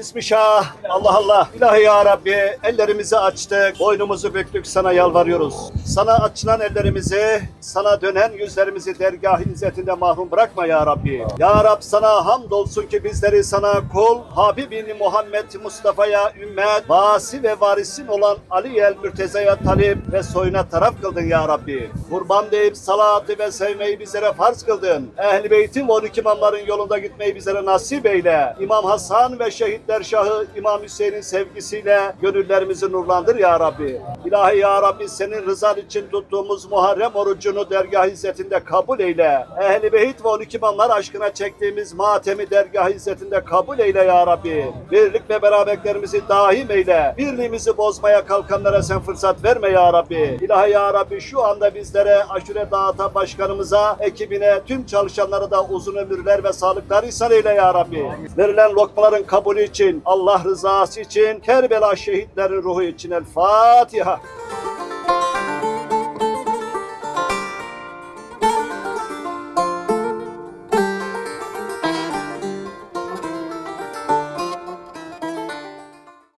Bismillah. Allah Allah. İlahi ya Rabbi ellerimizi açtık. Boynumuzu büktük sana yalvarıyoruz. Sana açılan ellerimizi, sana dönen yüzlerimizi dergah izzetinde mahrum bırakma ya Rabbi. Ya Rab sana hamdolsun ki bizleri sana kul, Habibini Muhammed Mustafa'ya ümmet, vasi ve varisin olan Ali el Mürteza'ya talip ve soyuna taraf kıldın ya Rabbi. Kurban deyip salatı ve sevmeyi bizlere farz kıldın. Ehl-i Beyt'in ve 12 imamların yolunda gitmeyi bizlere nasip eyle. İmam Hasan ve şehitler şahı İmam Hüseyin'in sevgisiyle gönüllerimizi nurlandır ya Rabbi. İlahi ya Rabbi senin rızan için tuttuğumuz Muharrem orucunu dergah izzetinde kabul eyle. Ehl-i Beyt ve 12 imamlar aşkına çektiğimiz matemi dergah izzetinde kabul eyle ya Rabbi. Birlik ve beraberliklerimizi daim eyle. Birliğimizi bozmaya kalkanlara sen fırsat verme ya Rabbi. İlahi ya Rabbi şu anda bizlere aşure dağıta başkanımıza, ekibine, tüm çalışanlara da uzun ömürler ve sağlıklar ihsan eyle ya Rabbi. Verilen lokmaların kabulü için, Allah rızası için, Kerbela şehitlerin ruhu için El Fatiha.